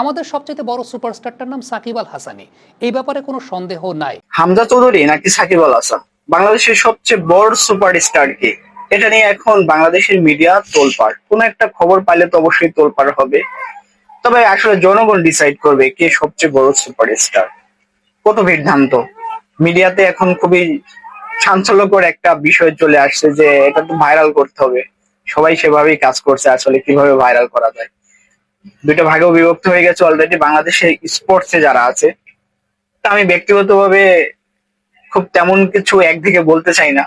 আমাদের সবচেয়ে বড় সুপারস্টারটার নাম সাকিব আল হাসানি। এই ব্যাপারে কোনো সন্দেহ নাই। হামজা চৌধুরী নাকি সাকিব আল হাসান? বাংলাদেশের সবচেয়ে বড় সুপারস্টার কে? এটা নিয়ে এখন বাংলাদেশের মিডিয়া তোলপাড়। কোন একটা খবর পাইলে তো অবশ্যই তোলপাড় হবে। তবে আসলে জনগণ ডিসাইড করবে কে সবচেয়ে বড় সুপারস্টার। কত বিভ্রান্ত। মিডিয়াতে এখন খুবই চাঞ্চল্যকর একটা বিষয় চলে আসছে যে এটা তো ভাইরাল করতে হবে। সবাই সেভাবেই কাজ করছে, আসলে কীভাবে ভাইরাল করা যায়। দুইটা ভাগেও বিভক্ত হয়ে গেছে অলরেডি বাংলাদেশের স্পোর্টসে যারা আছে। তা আমি ব্যক্তিগতভাবে খুব তেমন কিছু একদিকে বলতে চাই না।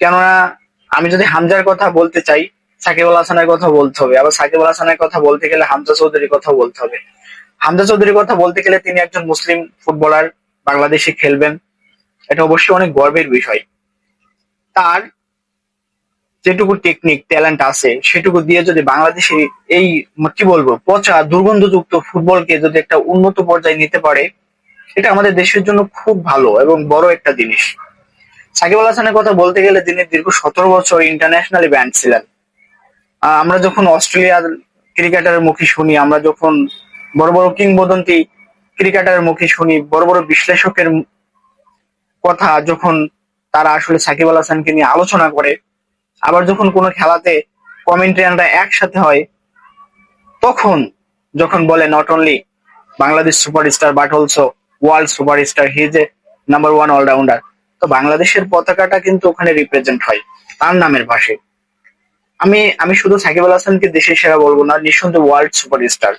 কেননা আমি যদি হামজার কথা বলতে চাই সাকিব আল হাসানের কথা বলতে হবে। আবার সাকিব আল হাসানের কথা বলতে গেলে হামজা চৌধুরীর কথা বলতে হবে। হামজা চৌধুরীর কথা বলতে গেলে তিনি একজন মুসলিম ফুটবলার, বাংলাদেশে খেলবেন। এটা অবশ্যই অনেক গর্বের বিষয়। তার যেটুকু টেকনিক ট্যালেন্ট আছে, সেটুকু দিয়ে যদি বাংলাদেশে এই, কি বলব, পচা, দুর্গন্ধযুক্ত ফুটবলকে যদি একটা উন্নত পর্যায়ে নিতে পারে, এটা আমাদের দেশের জন্য খুব ভালো এবং বড় একটা জিনিস। সাকিব আল হাসানের কথা বলতে গেলে তিনি দীর্ঘ সতেরো বছর ইন্টারন্যাশনালি ব্যান্ড ছিলেন। আমরা যখন অস্ট্রেলিয়ার ক্রিকেটারের মুখে শুনি, আমরা যখন বড় বড় কিংবদন্তি ক্রিকেটারের মুখে শুনি, বড় বড় বিশ্লেষকের কথা যখন তারা আসলে সাকিব আল হাসানকে নিয়ে আলোচনা করে আবার যখন কোনো খেলাতে কমেন্ট্রিয়ানরা একসাথে হয়, তখন যখন বলে not only Bangladesh superstar but also world superstar he's a number one allrounder তো বাংলাদেশের পতাকাটা কিন্তু ওখানে রিপ্রেজেন্ট হয়, তার নামের পাশে আমি আমি শুধু সাকিব আল হাসানকে দেশের সেরা বলব না, নিঃসন্দেহে ওয়ার্ল্ড সুপারস্টার